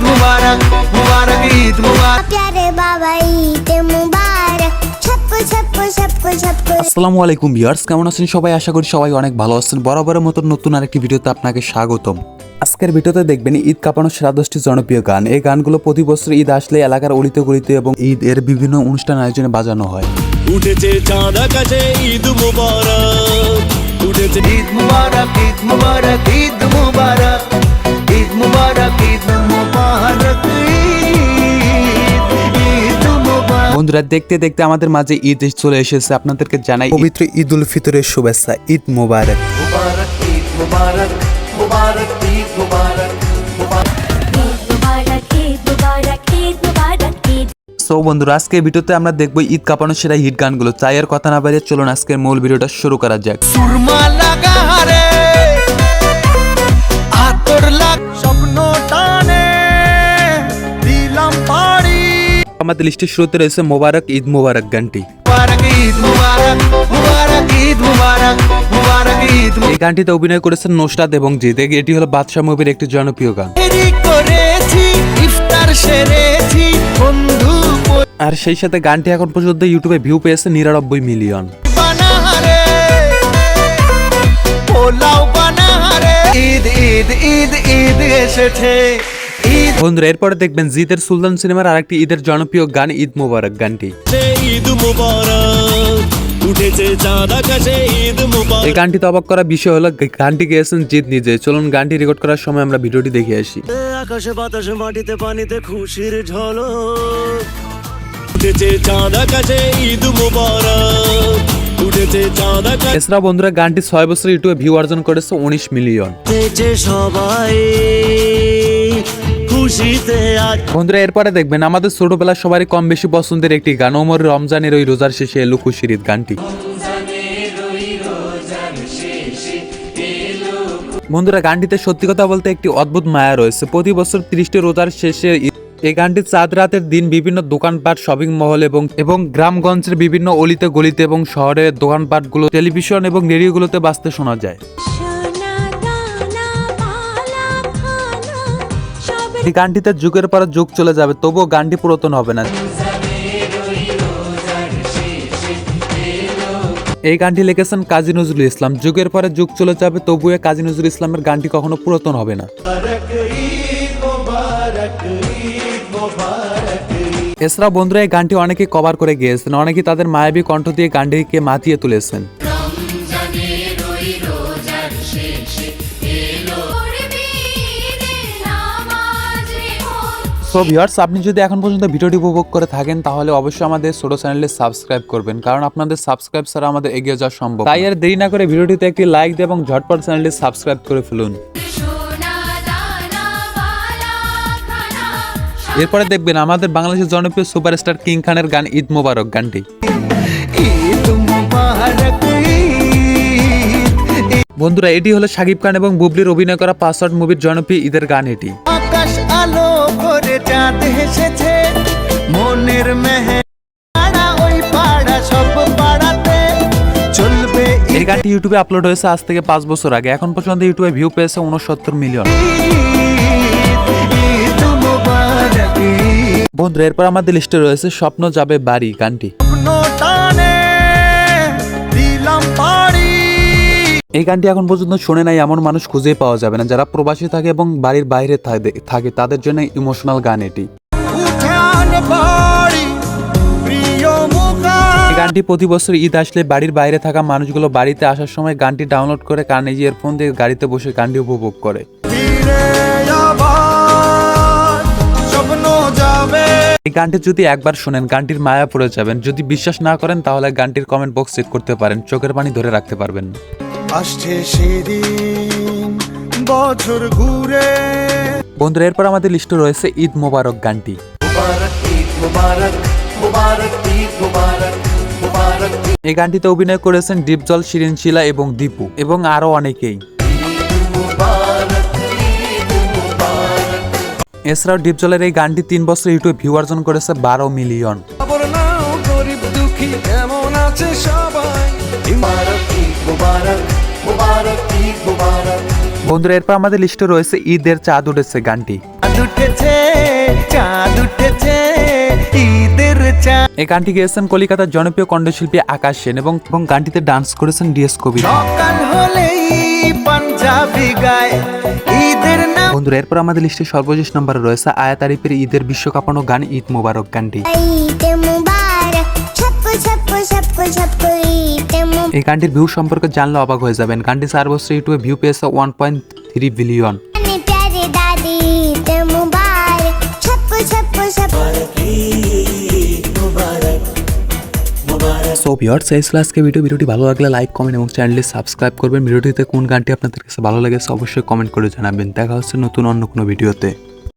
ঈদ মুবারক মুবারক ঈদ মুবারক। প্যারে বাবা ঈদ মুবারক। আসসালামু আলাইকুম ভিউয়ার্স কেমন আছেন সবাই? আশা করি সবাই অনেক ভালো আছেন। বরাবরের মতো নতুন আরেকটি ভিডিওতে আপনাকে স্বাগতম। আজকের ভিডিওতে দেখবেন ঈদ কাপানো সেরা দশটি জনপ্রিয় গান। এই গানগুলো প্রতি বছর ঈদ আসলে এলাকার অলিতে গলিতে এবং ঈদ এর বিভিন্ন অনুষ্ঠান আয়োজনে বাজানো হয়। উঠেছে চাঁদ আকাশে ঈদ মুবারক উঠেছে ঈদ মুবারক ঈদ মুবারক। বন্ধুরা দেখতে দেখতে আমাদের মাঝে ঈদ চলে এসেছে। আপনাদেরকে জানাই পবিত্র ঈদ উল ফিতরের শুভেচ্ছা ঈদ মুবারক। সো বন্ধুরা আজকে ভিডিওতে আমরা দেখব ঈদ কাঁপানো সেরা হিট গানগুলো। তাই আর কথা না বাইরে চলুন আজকের মূল ভিডিওটা শুরু করা যাক। সুরমা লাগা রে আতর আমাদের লিস্টের শুরুতে রয়েছে মোবারক ঈদ মোবারক গানটি। এই গানটিতে অভিনয় করেছেন নোসরাত এবং জিৎ। এটি হলো বাদশাহ মুভির একটি জনপ্রিয় গান। আর সেই সাথে গানটি এখন পর্যন্ত ইউটিউবে ভিউ পেয়েছে নিরানব্বই মিলিয়ন। ঈদ ঈদ ঈদ ঈদ এসেছে। বন্ধুরা এরপরে দেখবেন জিদের সুলতান সিনেমার আরেকটি ঈদের জনপ্রিয় গান ঈদ মুবারক গানটি। ঈদ মুবারক উঠেছে চাঁদ আকাশে ঈদ এই মুবারক গানটিতে অবাক করা বিষয় হলো গানটি গেয়েছেন জিত নিজে। চলুন গানটি রেকর্ড করার সময় আমরা ভিডিওটি দেখে আসি। আকাশে বাতাসে মাটিতে পানিতে খুশির ঝলক। উঠেছে চাঁদ আকাশে ঈদ মুবারক এছাড়া বন্ধুরা গানটি ছয় বছর ইউটিউবে ভিউ অর্জন করেছে উনিশ মিলিয়ন। সবাই। বন্ধুরা, এরপরে দেখবেন আমাদের ছোটবেলার সবারই কম বেশি পছন্দের একটি গান, ওমর রমজানের ওই রোজার শেষে এলো খুশির গানটি। বন্ধুরা, গানটিতে সত্যি কথা বলতে একটি অদ্ভুত মায়া রয়েছে। প্রতি বছর ত্রিশটি রোজার শেষে এই গানটি চাঁদ রাতের দিন বিভিন্ন দোকানপাট, শপিং মহল এবং এবং গ্রামগঞ্জের বিভিন্ন অলিতে গলিতে এবং শহরের দোকানপাটগুলো, টেলিভিশন এবং রেডিওগুলোতে বাজতে শোনা যায়। এই গানটিতে যুগের পর যুগ চলে যাবে, তবুও গানটি পুরাতন হবে না। এই গানটি লিখেছেন কাজী নজরুল ইসলাম। যুগের পরে যুগ চলে যাবে, তবুও কাজী নজরুল ইসলামের গানটি কখনো পুরাতন হবে না। এছাড়া বন্ধুরা, এই গানটি অনেকে কভার করে গিয়েছেন অনেকে তাদের মায়াবী কণ্ঠ দিয়ে গানটিকে মাতিয়ে তুলেছেন। সো ভিউয়ার্স আপনি যদি এখন পর্যন্ত ভিডিওটি উপভোগ করে থাকেন তাহলে অবশ্যই আমাদের ছোট চ্যানেলে সাবস্ক্রাইব করবেন কারণ আপনাদের সাবস্ক্রাইব ছাড়া আমাদের এগিয়ে যাওয়া সম্ভব তাই আর দেরি না করে ভিডিওটিতে একটি লাইক দিয়ে এবং ঝটপট চ্যানেলটি সাবস্ক্রাইব করে ফেলুন। এরপরে দেখবেন আমাদের বাংলাদেশের জনপ্রিয় সুপারস্টার কিং খানের গান ঈদ মোবারক গানটি। বন্ধুরা এটি হলো শাকিব খান এবং বুবলির অভিনয় করা পাসওয়ার্ড মুভির জনপ্রিয় ঈদের গান এটি। আকাশ আলো করে চাঁদ হেসেছে মনের মেহে ওই পাড়া সব পাড়াতে চলবে এই গানটি ইউটিউবে আপলোড হয়েছে আজ থেকে পাঁচ বছর আগে। এখন পর্যন্ত ইউটিউবে ভিউ পেয়েছে উনসত্তর মিলিয়ন বন্ধুরা এরপর আমাদের লিস্টে রয়েছে স্বপ্ন যাবে বাড়ি গানটি। স্বপ্ন টানে দিলাম পাড়ি এই গানটি এখন পর্যন্ত শুনে নাই, এমন মানুষ খুঁজেই পাওয়া যাবে না। যারা প্রবাসী থাকে এবং বাড়ির বাইরে থাকে- তাদের জন্য ইমোশনাল গান এটি। গানটি প্রতি বছর ঈদ আসলে বাড়ির বাইরে থাকা মানুষগুলো বাড়িতে আসার সময় গানটি ডাউনলোড করে কানে ইয়ারফোন দিয়ে গাড়িতে বসে গানটি উপভোগ করে। এই গানটি যদি একবার শোনেন, গানটির মায়া পড়ে যাবেন। যদি বিশ্বাস না করেন, তাহলে গানটির কমেন্ট বক্স চেক করতে পারেন। চোখের পানি ধরে রাখতে পারবেন। আসছে সেদিন বছর ঘুরে। বন্ধুরা এরপর আমাদের লিস্টে রয়েছে ঈদ মোবারক গানটি। এই গানটিতে অভিনয় করেছেন ডিপজল শিরিন শিলা এবং দীপু এবং আরও অনেকেই। এছাড়াও ডিপজলের এই গানটি তিন বছর ইউটিউবে ভিউ অর্জন করেছে বারো মিলিয়ন। দুঃখী কেমন আছে সবাই। মুবারক ঈদ মুবারক মুবারক ঈদ মুবারক। বন্ধুরা এরপর আমাদের লিস্টে রয়েছে ঈদের চাঁদ উঠেছে গানটি। চাঁদ উঠেছে চাঁদ উঠেছে ঈদের চাঁদ। এই গানটি গেয়েছেন কলিকাতার জনপ্রিয় কণ্ঠশিল্পী আকাশ সেন এবং এবং গানটিতে ডান্স করেছেন ডিএস কবির। সকাল হলেই পাঞ্জাবি গায় ঈদের বন্ধুরা এরপর আমাদের লিস্টে সর্বশেষ নম্বরে রয়েছে আয়াত আরিফের ঈদের বিশ্বকাপানো গান ঈদ মোবারক গানটি। এই গানটির ভিউ সম্পর্কে জানলে অবাক হয়ে যাবেন। গানটি সর্বোচ্চ ইউটিউবে ভিউ পেয়েছে one point three billion so viewer সেই আজকে ভিডিও ভিডিওটি ভালো লাগলে লাইক কমেন্ট এবং চ্যানেলটি সাবস্ক্রাইব করবেন। ভিডিওটিতে কোন গানটি আপনাদের কাছে ভালো লাগে অবশ্যই কমেন্ট করে জানাবেন। দেখা হচ্ছে নতুন অন্য কোনো ভিডিওতে